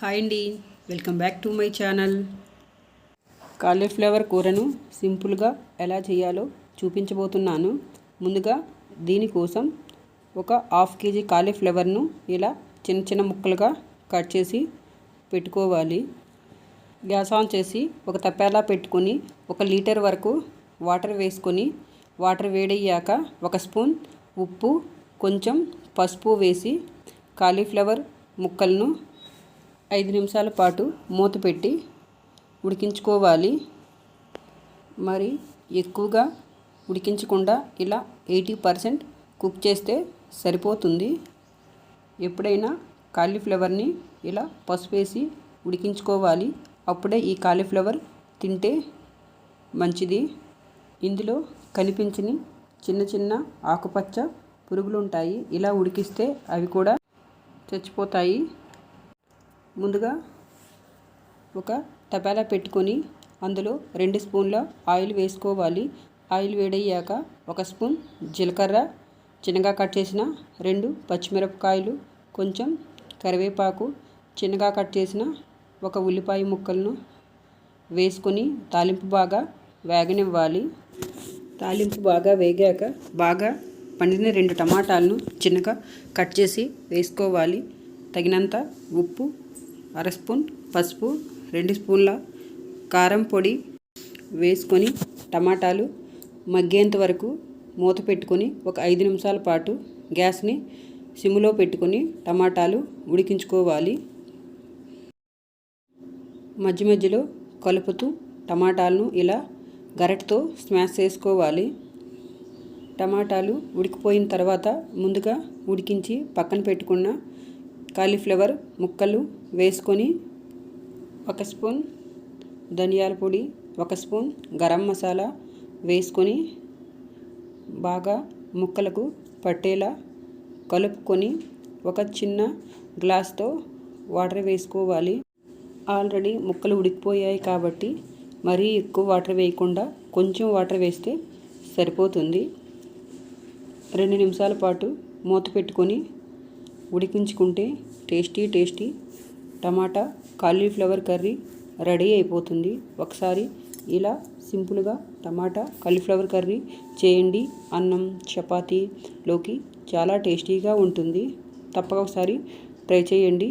Hi అండి. Welcome back to my channel. Cauliflower కూరను సింపుల్గా ఎలా చేయాలో చూపించబోతున్నాను. ముందుగా దీనికోసం ఒక హాఫ్ కేజీ కాలీఫ్లవర్ను ఇలా చిన్న చిన్న ముక్కలుగా కట్ చేసి పెట్టుకోవాలి. గ్యాస్ ఆన్ చేసి ఒక తప్పేలా పెట్టుకొని ఒక లీటర్ వరకు వాటర్ వేసుకొని వాటర్ వేడయ్యాక ఒక స్పూన్ ఉప్పు కొంచెం పసుపు వేసి కాలీఫ్లవర్ ముక్కలను ఐదు నిమిషాల పాటు మూత పెట్టి ఉడికించుకోవాలి. మరి ఎక్కువగా ఉడికించకుండా ఇలా ఎయిటీ పర్సెంట్ కుక్ చేస్తే సరిపోతుంది. ఎప్పుడైనా కాలీఫ్లవర్ని ఇలా పసుపు వేసి ఉడికించుకోవాలి. అప్పుడే ఈ కాలీఫ్లవర్ తింటే మంచిది. ఇందులో కనిపించని చిన్న చిన్న ఆకుపచ్చ పురుగులు ఉంటాయి ఇలా ఉడికిస్తే అవి కూడా చచ్చిపోతాయి. ముందుగా ఒక తపాలా పెట్టుకొని అందులో రెండు స్పూన్ల ఆయిల్ వేసుకోవాలి. ఆయిల్ వేడయ్యాక ఒక స్పూన్ జీలకర్ర చిన్నగా కట్ చేసిన రెండు పచ్చిమిరపకాయలు కొంచెం కరివేపాకు చిన్నగా కట్ చేసిన ఒక ఉల్లిపాయ ముక్కలను వేసుకొని తాలింపు బాగా వేగనివ్వాలి. తాలింపు బాగా వేగాక బాగా పండిన రెండు టమాటాలను చిన్నగా కట్ చేసి వేసుకోవాలి. తగినంత ఉప్పు అర స్పూన్ పసుపు రెండు స్పూన్ల కారం పొడి వేసుకొని టమాటాలు మగ్గేంత వరకు మూత పెట్టుకొని ఒక ఐదు నిమిషాల పాటు గ్యాస్ని సిమ్లో పెట్టుకొని టమాటాలు ఉడికించుకోవాలి. మధ్య మధ్యలో కలుపుతూ టమాటాలను ఇలా గరటితో స్మాష్ చేసుకోవాలి. టమాటాలు ఉడికిపోయిన తర్వాత ముందుగా ఉడికించి పక్కన పెట్టుకున్న కాలీఫ్లవర్ ముక్కలు వేసుకొని ఒక స్పూన్ ధనియాల పొడి ఒక స్పూన్ గరం మసాలా వేసుకొని బాగా ముక్కలకు పట్టేలా కలుపుకొని ఒక చిన్న గ్లాస్తో వాటర్ వేసుకోవాలి. ఆల్రెడీ ముక్కలు ఉడికిపోయాయి కాబట్టి మరీ ఎక్కువ వాటర్ వేయకుండా కొంచెం వాటర్ వేస్తే సరిపోతుంది. రెండు నిమిషాల పాటు మూత పెట్టుకొని ఉడికించుకుంటే tasty tasty tomato cauliflower curry ready అయిపోతుంది. ఒకసారి ఇలా సింపుల్గా టమాటా కాలీఫ్లవర్ కర్రీ చేయండి. అన్నం చపాతీలోకి చాలా టేస్టీగా ఉంటుంది. తప్పక ఒకసారి ట్రై చేయండి.